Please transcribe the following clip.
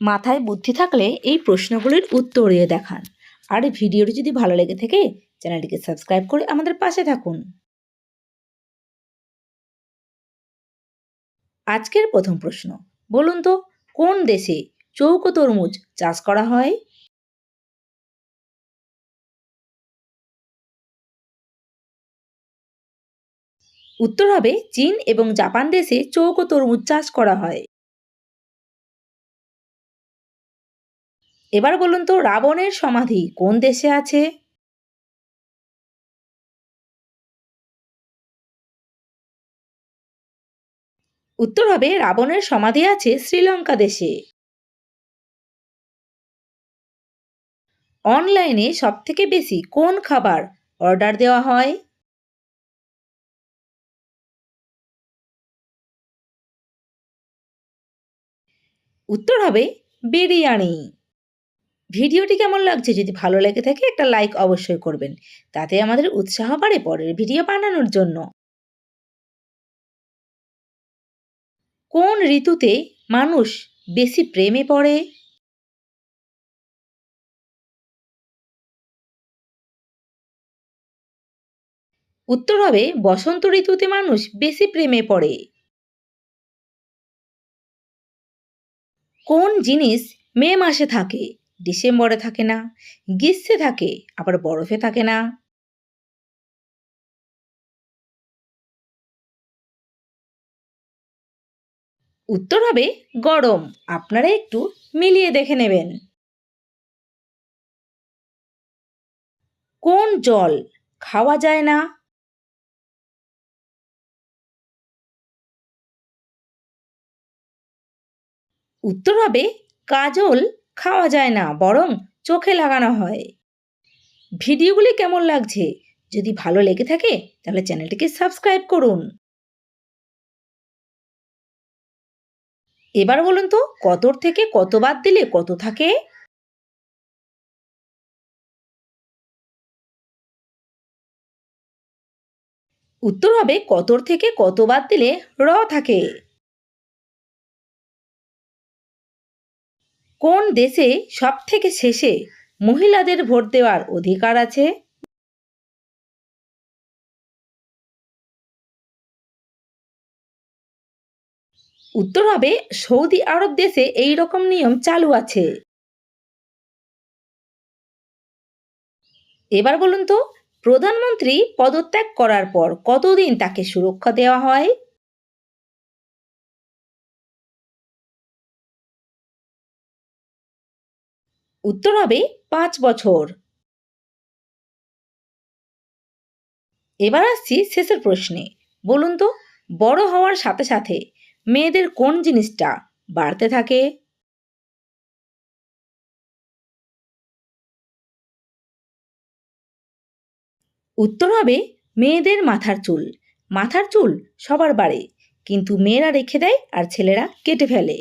মাথায় বুদ্ধি থাকলে এই প্রশ্নগুলির উত্তর দিয়ে দেখান। আর ভিডিওটি যদি ভালো লেগে থাকে, চ্যানেলটিকে সাবস্ক্রাইব করে আমাদের পাশে থাকুন। আজকের প্রথম প্রশ্ন, বলুন তো, কোন দেশে চৌকো তরমুজ চাষ করা হয়? উত্তর হবে চীন এবং জাপান দেশে চৌকো তরমুজ চাষ করা হয়। এবার বলুন তো, রাবণের সমাধি কোন দেশে আছে? উত্তর হবে, রাবণের সমাধি আছে শ্রীলঙ্কা দেশে। অনলাইনে সবথেকে বেশি কোন খাবার অর্ডার দেওয়া হয়? উত্তর হবে, বিরিয়ানি। ভিডিওটি কেমন লাগছে? যদি ভালো লেগে থাকে, একটা লাইক অবশ্যই করবেন। তাতে আমাদের উৎসাহ বাড়ে পরের ভিডিও বানানোর জন্য। কোন ঋতুতে মানুষ বেশি প্রেমে পড়ে? উত্তর হবে, বসন্ত ঋতুতে মানুষ বেশি প্রেমে পড়ে। কোন জিনিস মে মাসে থাকে? ডিসেম্বরে থাকে না, গ্রীষ্মে থাকে, আবার বরফে থাকে না। উত্তর হবে গরম, আপনারা একটু মিলিয়ে দেখে নেবেন। কোন জল খাওয়া যায় না? উত্তর হবে কাজল খাওয়া যায় না, বরং চোখে লাগানো হয়। ভিডিওগুলি কেমন লাগছে? যদি ভালো লেগে থাকে, তাহলে চ্যানেলটিকে সাবস্ক্রাইব করুন। এবার বলুন তো, কতর থেকে কত বাদ দিলে কত থাকে? উত্তর হবে, কতর থেকে কত বাদ দিলে র থাকে। কোন দেশে সব থেকে শেষে মহিলাদের ভোট দেওয়ার অধিকার আছে? উত্তর হবে, সৌদি আরব দেশে এই রকম নিয়ম চালু আছে। এবার বলুন তো, প্রধানমন্ত্রী পদত্যাগ করার পর কতদিন তাকে সুরক্ষা দেওয়া হয়? উত্তর হবে পাঁচ বছর। এবার আসছি শেষের প্রশ্নে। বলুন তো, বড় হওয়ার সাথে সাথে মেয়েদের কোন জিনিসটা বাড়তে থাকে? উত্তর হবে মেয়েদের মাথার চুল। মাথার চুল সবার বাড়ে, কিন্তু মেয়েরা রেখে দেয় আর ছেলেরা কেটে ফেলে।